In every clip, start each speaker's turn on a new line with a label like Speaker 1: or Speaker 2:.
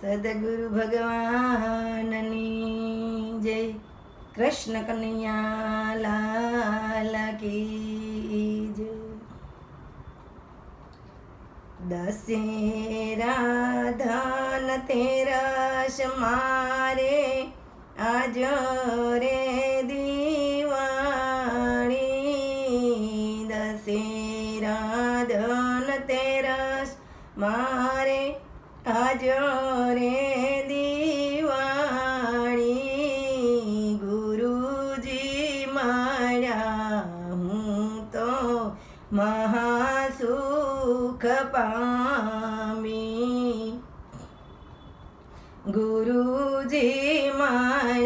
Speaker 1: સદગુરુ ભગવાનની જય કૃષ્ણ કનૈયા લાલ કી જય દશેરા ધન તેરસ મારે આજો રે દીવાણી દશેરા ધન તેરસ મારે આજો મહાસુખ પામી ગુરુજી મારા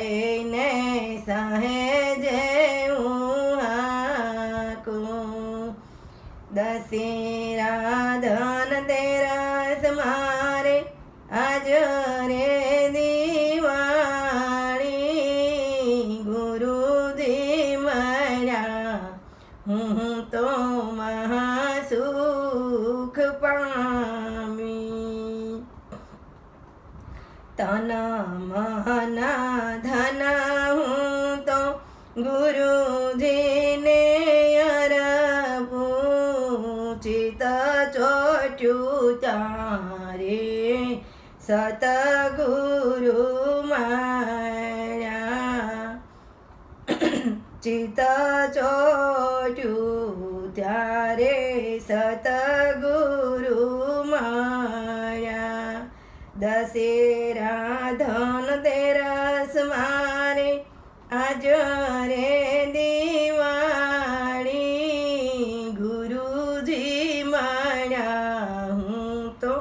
Speaker 1: Bye. તન મન ધન હું તો ગુરુજીને અરભૂચિત ચિત ચોટ્યું તારે. સતગુરુ મારા ચિત ચોટ્યું ત્યારે સતગુરુ દશેરા રાધન તેરસ મારે. આજ રે દિવાળી ગુરુજી મારા હું તો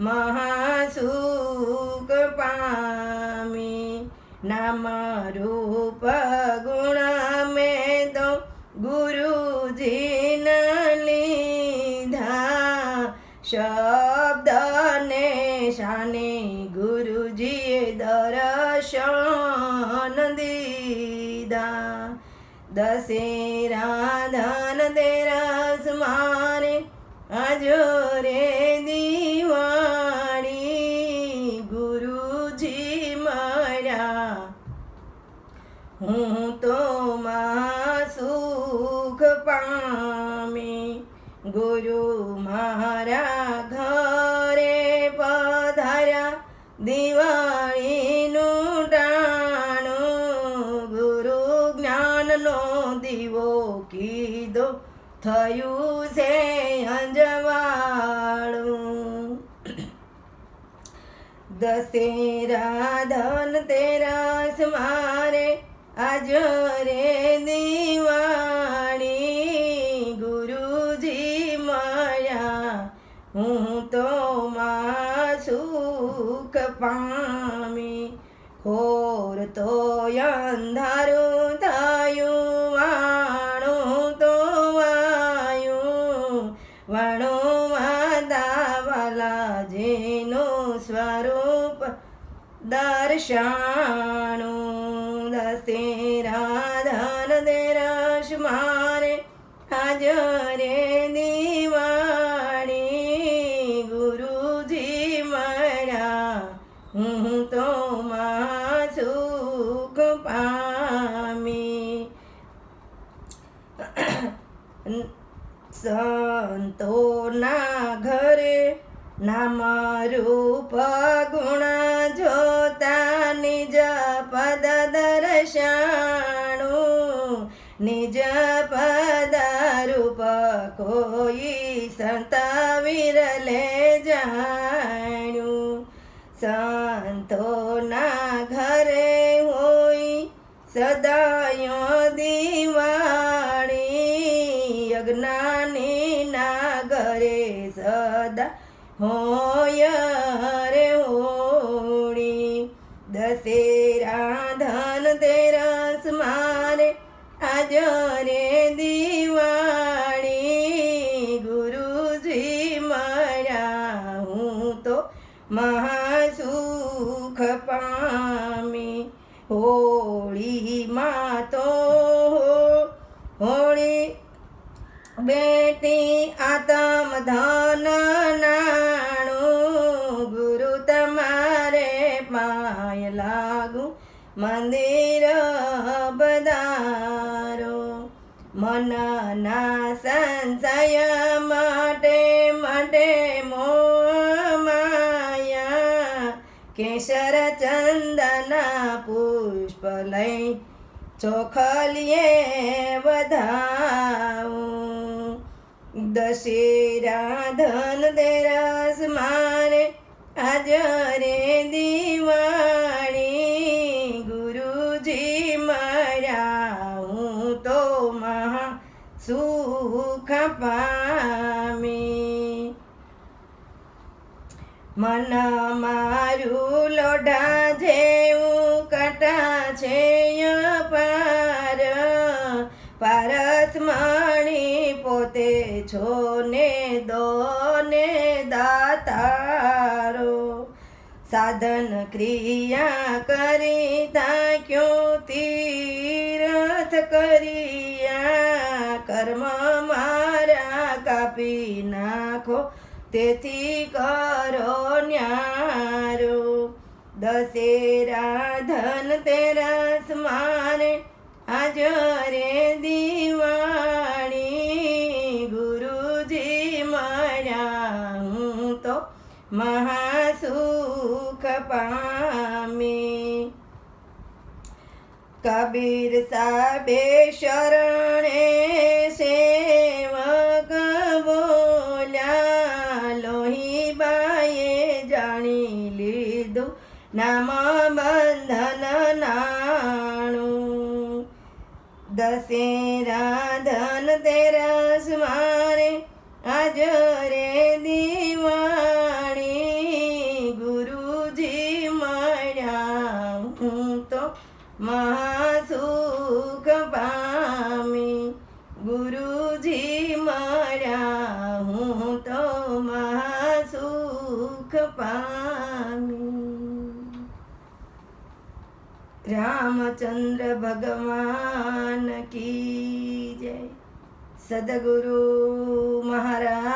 Speaker 1: મહાસુખ પામી. નામ રૂપ ગુરુજીએ દર્શન દીધા. દશેરા ધન દેરસ મારે અજો રે દિવાળી ગુરુજી મારા હું તો માં સુખ પામી ગુરુ મારા દિવાળીનું ટાણું ગુરુ જ્ઞાનનો દીવો કીધો, થયું છે અંજવાળું. દશેરા ધન તેરાસ મારે, આજ રે સુખ પામી ખોર તો અંધારો થયો વાણો તો વાયું વાણું વાદાવાલા જેનો સ્વરૂપ દર્શાણું. હું તો માં સુખ પામી. સંતોના ઘરે નામ રૂપ ગુણ જોતા નિજ પદ દર્શાણું. નિજ પદ રૂપ કોઈ સંત વિરલે જાણ્યું. સંતોના ઘરે હોય, સદાયો દિવાળી અજ્ઞાની ના ઘરે સદા હોય રે હોળી. દશેરા ધન તેરસ મારે આજ મહાસુખ પામી હોળીમાં તો હોળી બેટી આતમ ધન નાણું ગુરુ તમારે પાય લાગુ મંદિર બધારો મનના સંશય માટે માટે મોમાયા કેસર ચંદના પુષ્પ લઈ ચોખલીએ વધાવું. દશેરા ધન દેરસ મારે આજ મન મારું લોઢા જેવું કટા છે પાર પારસ માણી પોતે છો ને દોને દાતારો. સાધન ક્રિયા કરી થાક્યો તીરથ કર્યા. કર્મ મારા કાપી નાખો, તેથી કરો ન્યારો દશેરા ધન તેરસ મારે આજ રે દિવાળી. ગુરુજી મળ્યા હું તો મહાસુખ પામી. કબીર સાબે શરણે જાણી લીધું નામ બંધન નાણું દશેરા ધન તેરસ મારે આજ રે દિવાળી ગુરુજી મળ્યા હું તો મહાસુખ મહાસુખ પામી રામચંદ્ર ભગવાન કી જય સદગુરુ મહારાજની